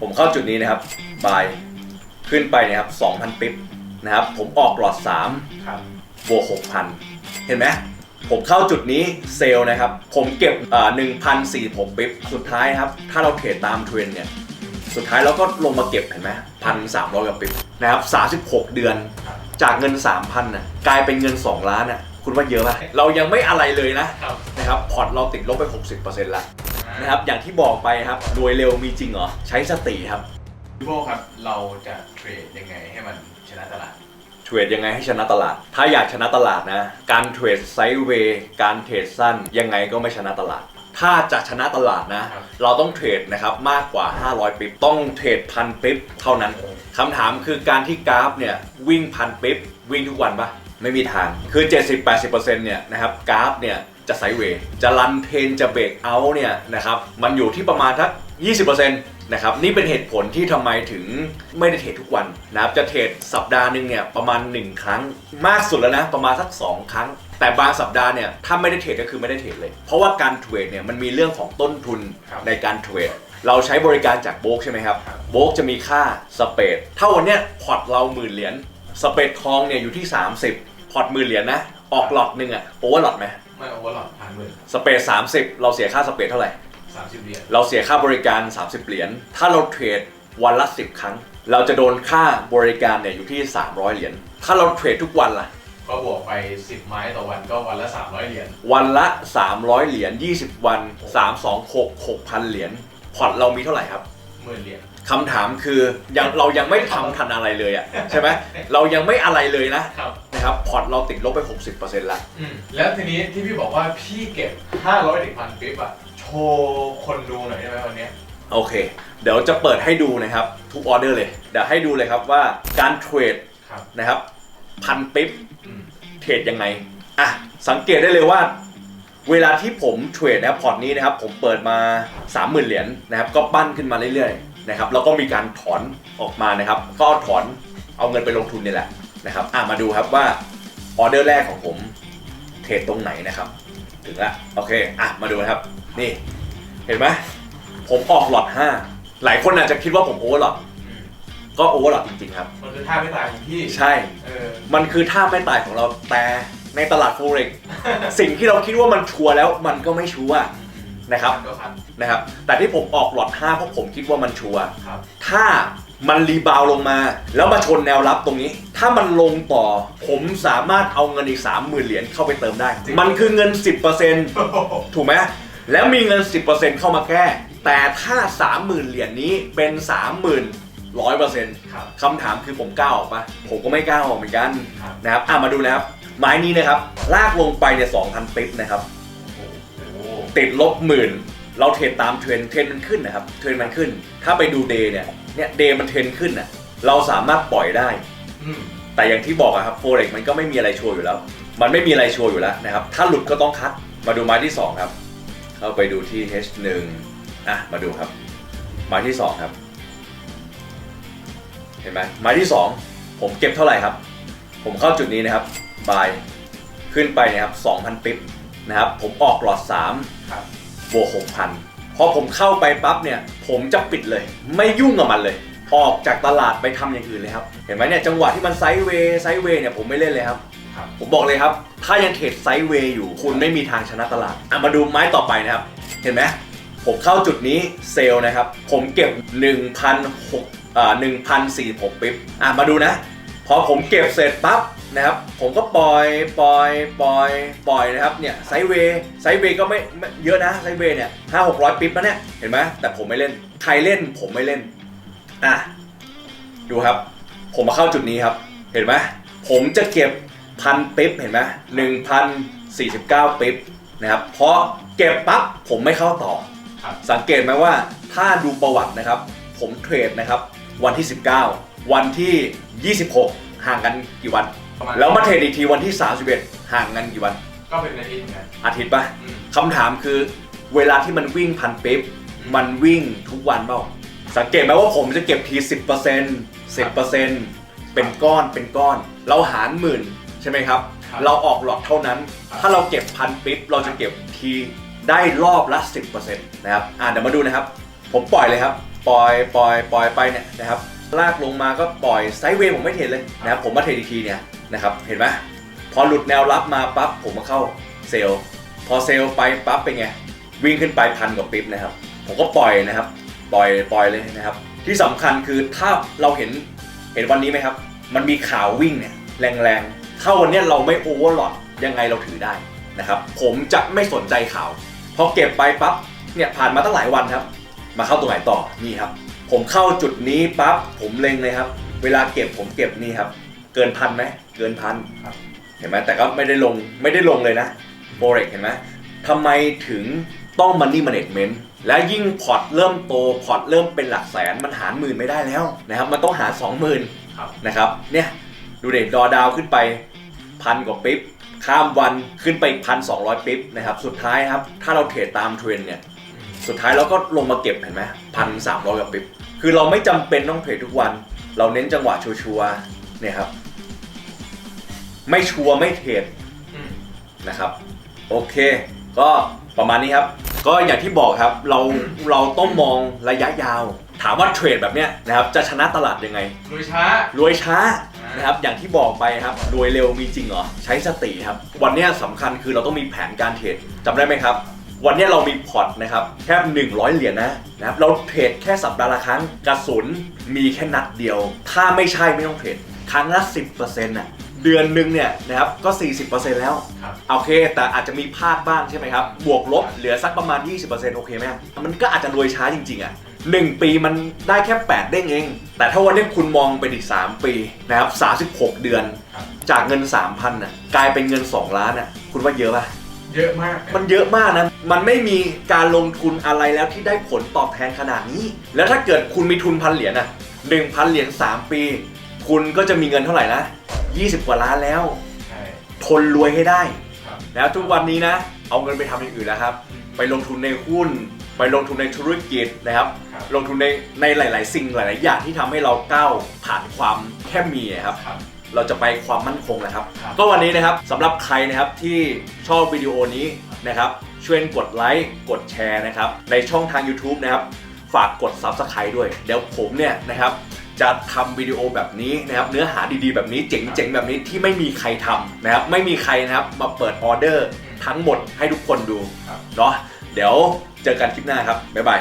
ผมเข้าจุดนี้นะครับบายขึ้นไปเนะครับ2,000ปิ๊บนะครับ ผมออกหลอด3ครับบวก6,000 เห็นไหมผมเข้าจุดนี้เซลล์นะครับ ผมเก็บอ่า1,046ปิ๊บสุดท้ายครับ ถ้าเราเทรดตามเทรนด์เนี่ยสุดท้ายเราก็ลงมาเก็บเห็นไหมพันสามร้อยกว่าปิ๊บนะครับ36เดือนครับจากเงิน3,000น่ะกลายเป็นเงิน2ล้านน่ะคุณว่าเยอะป่ะเรายังไม่อะไรเลยนะครับนะครับพอร์ตเราติดลบไป60%แล้ว นะครับอย่างที่บอกไปครับรวยเร็วมีจริงเหรอ ใช้สติครับพี่โบครับ เราจะเทรดยังไงให้มันชนะตลาด เทรดยังไงให้ชนะตลาด ถ้าอยากชนะตลาดนะ การเทรดไซด์เวย์การเทรดสั้นยังไงก็ไม่ชนะตลาด ถ้าจะชนะตลาดนะ ครับ เราต้องเทรดนะครับมากกว่า 500ปิ๊บต้องเทรดพันปิ๊บเท่านั้นคำถามคือการที่กราฟเนี่ยวิ่งพันปิ๊บวิ่งทุกวันปะไม่มีทางคือ 70-80%เนี่ยนะครับกราฟเนี่ย จะไซด์เวย์จะรันเทรนจะเบรกเอาท์เนี่ยนะครับมันอยู่ที่ประมาณทัก20%นะครับนี่เป็นเหตุผลที่ทำไมถึงไม่ได้เทรดทุกวันนะครับจะเทรดสัปดาห์หนึ่งเนี่ยประมาณ 1 ครั้งมากสุดแล้วนะประมาณสัก 2 ครั้ง แต่บางสัปดาห์เนี่ยถ้าไม่ได้เทรดก็คือไม่ได้เทรดเลย เพราะว่าการเทรดเนี่ยมันมีเรื่องของต้นทุนครับในการเทรดเราใช้บริการจากโบกใช่ไหมครับครับโบกจะมีค่าสเปดถ้าวันเนี้ยพอร์ตเราหมื่นเหรียญสเปดทองเนี่ยอยู่ที่ 30 พอร์ตหมื่นเหรียญนะออกหลอดหนึ่งอะโอเวอร์หลอดไหม ไม่โอเวอร์หลอดพันหมื่นสเปด30เราเสียค่าสเปดเท่าไหร่ สามสิบเหรียญเราเสียค่าบริการ 30 เหรียญ ถ้าเราเทรดวันละ 10 ครั้ง เราจะโดนค่าบริการเนี่ยอยู่ที่ 300 เหรียญ ถ้าเราเทรดทุกวันล่ะ ก็บวกไป10ไม้ต่อวันก็วันละ300เหรียญวันละ 300 เหรียญ 20 วัน 3 2 6 6,000 เหรียญ พอร์ตเรามีเท่าไหร่ครับ หมื่นเหรียญ คำถามคือยังเรายังไม่ทำทันอะไรเลยอะใช่ไหมเรายังไม่อะไรเลยนะครับ นะครับพอร์ตเราติดลบไป 60%ละอืมแล้วทีนี้ที่พี่บอกว่าพี่เก็บ 500ถึงพันปิ๊บอะโชว์คนดูหน่อยได้ไหมวันเนี้ยโอเค เดี๋ยวจะเปิดให้ดูนะครับ ทุกออเดอร์เลย เดี๋ยวให้ดูเลยครับว่าการเทรดครับ นะครับพันปิ๊บ อืม เทรดยังไง อะ สังเกตได้เลยว่า เวลาที่ผมเทรดนะครับพอร์ตนี้นะครับ ผมเปิดมา 30,000 เหรียญนะครับ ก็ปั้นขึ้นมาเรื่อยๆ นะครับแล้วก็มีการถอนออกมานะครับ ก็เอาถอนเอาเงินไปลงทุนนี่แหละนะครับอะมาดูครับว่าออเดอร์แรกของผมเทรดตรงไหนนะครับ ถึงละโอเคอะมาดูนะครับ นี่ เห็นไหมผมออกหลอด5หลายคนอาจจะคิดว่าผมโอเวอร์หลอดอืมก็โอเวอร์หลอดจริงๆครับมันคือท่าไม่ตายของพี่ใช่เออมันคือท่าไม่ตายของเราแต่ในตลาดโฟเร็กสิ่งที่เราคิดว่ามันชัวร์แล้วมันก็ไม่ชัวร์ นะครับก็คันนะครับ แต่ที่ผมออกหลอด5เพราะผมคิดว่ามันชัวร์ครับถ้ามันรีบาวด์ลงมา แล้วมาชนแนวรับตรงนี้ ถ้ามันลงต่อ ผมสามารถเอาเงินอีก 30,000 เหรียญเข้าไปเติมได้ มันคือเงิน 10%ถูกไหมแล้วมีเงิน 10%เข้ามาแก้ แต่ถ้า 30,000 เหรียญนี้เป็น 30,000 100%ครับคำถามคือผมกล้าออกปะผมก็ไม่กล้าออกเหมือนกันครับนะครับอะมาดูนะครับไม้นี้นะครับ ลากลงไปเนี่ยสองพันปิ๊บนะครับโอ้โห ติดลบหมื่น เราเทรดตามเทรนด์เทรนด์มันขึ้นนะครับเทรนด์มันขึ้น ถ้าไปดูเดย์เนี่ยเนี่ยเดย์มันเทรนด์ขึ้นน่ะเราสามารถปล่อยได้ อืมแต่อย่างที่บอกอะครับโฟเร็กมันก็ไม่มีอะไรชัวร์อยู่แล้ว มันไม่มีอะไรชัวร์อยู่แล้วนะครับ ถ้าหลุดก็ต้องคัด มาดูไม้ที่สองครับ เข้าไปดูที่ H1 อะ มาดูครับ ไม้ที่สองครับ เห็นไหมไม้ที่สองผมเก็บเท่าไหร่ครับ ผมเข้าจุดนี้นะครับ บาย ขึ้นไปนะครับ2,000 ปิ๊บ นะครับผมออกหลอด3ครับบวก6,000พอผมเข้าไปปั๊บเนี่ยผมจะปิดเลย ไม่ยุ่งกับมันเลย ออกจากตลาดไปทำอย่างอื่นเลยครับ เห็นไหมเนี่ยจังหวะที่มันไซด์เวย์ไซด์เวย์เนี่ยผมไม่เล่นเลยครับ ครับ ผมบอกเลยครับ ถ้ายังเทรดไซด์เวย์อยู่คุณไม่มีทางชนะตลาดอะมาดูไม้ต่อไปนะครับ เห็นไหมผมเข้าจุดนี้เซลล์นะครับ ผมเก็บ1,006อ่า1,046ปิ๊บอะมาดูนะ พอผมเก็บเสร็จปั๊บ นะครับ ผมก็ปล่อยปล่อยปล่อยปล่อยนะครับเนี่ยไซด์เวย์ไซด์เวย์ก็ไม่ไม่เยอะนะไซด์เวย์เนี่ยห้าหกร้อยปิ๊บนะเนี่ยเห็นไหมแต่ผมไม่เล่นใครเล่นผมไม่เล่นอะดูครับ ผมมาเข้าจุดนี้ครับ เห็นไหมผมจะเก็บพันปิ๊บเห็นไหมหนึ่งพันสี่สิบเก้าปิ๊บนะครับเพราะเก็บปั๊บผมไม่เข้าต่อ ครับ สังเกตไหมว่าถ้าดูประวัตินะครับ ผมเทรดนะครับ วันที่ 19 วันที่ 26 ห่างกันกี่วัน ประมาณแล้วมาเทรดอีกทีวันที่ 31 ห่างกันกี่วัน ก็เป็นอาทิตย์เหมือนกันอาทิตย์ปะอืมคำถามคือเวลาที่มันวิ่งพันปิ๊บมันวิ่งทุกวันเปล่า สังเกตไหมว่าผมจะเก็บที 10% 10%เป็นก้อนเป็นก้อน เราหารหมื่นใช่ไหมครับ ครับเราออกหลอดเท่านั้น ครับ ถ้าเราเก็บพันปิ๊บเราจะเก็บทีได้รอบละ 10%นะครับอ่าเดี๋ยวมาดูนะครับ ผมปล่อยเลยครับ ปล่อยปล่อยปล่อยไปเนี่ยนะครับ ลากลงมาก็ปล่อยไซด์เวย์ผมไม่เทรดเลยนะครับผมมาเทรดอีกทีเนี่ย นะครับเห็นไหมพอหลุดแนวรับมาปั๊บผมมาเข้าเซลล์พอเซลล์ไปปั๊บเป็นไงวิ่งขึ้นไปพันกว่าปิ๊บนะครับ ผมก็ปล่อยนะครับปล่อยปล่อยเลยนะครับ ที่สำคัญคือถ้าเราเห็นเห็นวันนี้ไหมครับ มันมีข่าววิ่งเนี่ยแรงๆถ้าวันนี้เราไม่โอเวอร์หลอดยังไงเราถือได้นะครับ ผมจะไม่สนใจข่าวพอเก็บไปปั๊บเนี่ยผ่านมาตั้งหลายวันครับ มาเข้าตรงไหนต่อนี่ครับ ผมเข้าจุดนี้ปั๊บผมเล็งเลยครับ เวลาเก็บผมเก็บนี่ครับ เกินพันไหมเกินพันครับ เห็นไหมแต่ก็ไม่ได้ลงไม่ได้ลงเลยนะโบเรกเห็นไหมทำไมถึงต้อง Money Management และยิ่งพอร์ตเริ่มโตพอร์ตเริ่มเป็นหลักแสนมันหารหมื่นไม่ได้แล้วนะครับมันต้องหารสองหมื่นครับนะครับเนี่ยดูเด็ดดอดาวขึ้นไปพันกว่าปิ๊บข้ามวันขึ้นไปพันสองร้อยปิ๊บนะครับสุดท้ายครับถ้าเราเทรดตามเทรนด์เนี่ยสุดท้ายเราก็ลงมาเก็บเห็นไหมพันสามร้อยกว่าปิ๊บคือเราไม่จำเป็นต้องเทรดทุกวัน เราเน้นจังหวะชัวร์ๆเนี่ยครับ ไม่ชัวร์ไม่เทรดอืม นะครับ โอเค ก็ประมาณนี้ครับ ก็อย่างที่บอกครับเราเราต้องมองระยะยาว ถามว่าเทรดแบบเนี้ยนะครับจะชนะตลาดยังไงโดยช้า รวยช้าอ่านนะครับอย่างที่บอกไปครับรวยเร็วมีจริงเหรอใช้สติครับวันเนี้ยสำคัญคือเราต้องมีแผนการเทรดจำได้ไหมครับ วันเนี้ยเรามีพอร์ตนะครับแค่ 100 เหรียญนะนะครับเราเทรดแค่สัปดาห์ละครั้งกระสุนมีแค่นัดเดียว ถ้าไม่ใช่ไม่ต้องเทรดครั้งละ 10%น่ะ เดือนหนึ่งเนี่ยนะครับก็ 40%แล้ว ครับ โอเค แต่อาจจะมีพลาดบ้างใช่ไหมครับ บวกลบเหลือสักประมาณ 20%โอเคไหมมันก็อาจจะรวยช้าจริง ๆ อะหนึ่งปีมันได้แค่ 8 เด้งเอง แต่ถ้าวันนี้คุณมองไปอีก 3 ปีนะครับ 36 เดือน ครับ จากเงิน 3,000น่ะกลายเป็นเงิน 2 ล้านอะคุณว่าเยอะป่ะเยอะมากมันเยอะมากนะ มันไม่มีการลงทุนอะไรแล้วที่ได้ผลตอบแทนขนาดนี้ แล้วถ้าเกิดคุณมีทุนพันเหรียญอะ1,000เหรียญ3ปี คุณก็จะมีเงินเท่าไหร่นะ 20 กว่าล้านแล้ว ใช่ทนรวยให้ได้ ครับแล้วทุกวันนี้นะ เอาเงินไปทำอย่างอื่นแล้วครับ ไปลงทุนในหุ้น ไปลงทุนในธุรกิจนะครับ ครับลงทุนในในหลาย ๆ สิ่งหลาย ๆ อย่างที่ทำให้เราก้าวผ่านความแค่มีอะครับ ครับ เราจะไปความมั่นคงนะครับ ครับ ก็วันนี้นะครับสำหรับใครนะครับที่ชอบวิดีโอนี้นะครับ ช่วยกดไลค์กดแชร์นะครับ ในช่องทาง YouTube นะครับ ฝากกด Subscribe ด้วย เดี๋ยวผมเนี่ยนะครับ จะทำวิดีโอแบบนี้นะครับเนื้อหาดีๆ แบบนี้เจ๋งๆ แบบนี้ที่ไม่มีใครทำนะครับไม่มีใครนะครับมาเปิดออเดอร์ทั้งหมดให้ทุกคนดูครับเนาะเดี๋ยวเจอกันคลิปหน้าครับบ๊ายบาย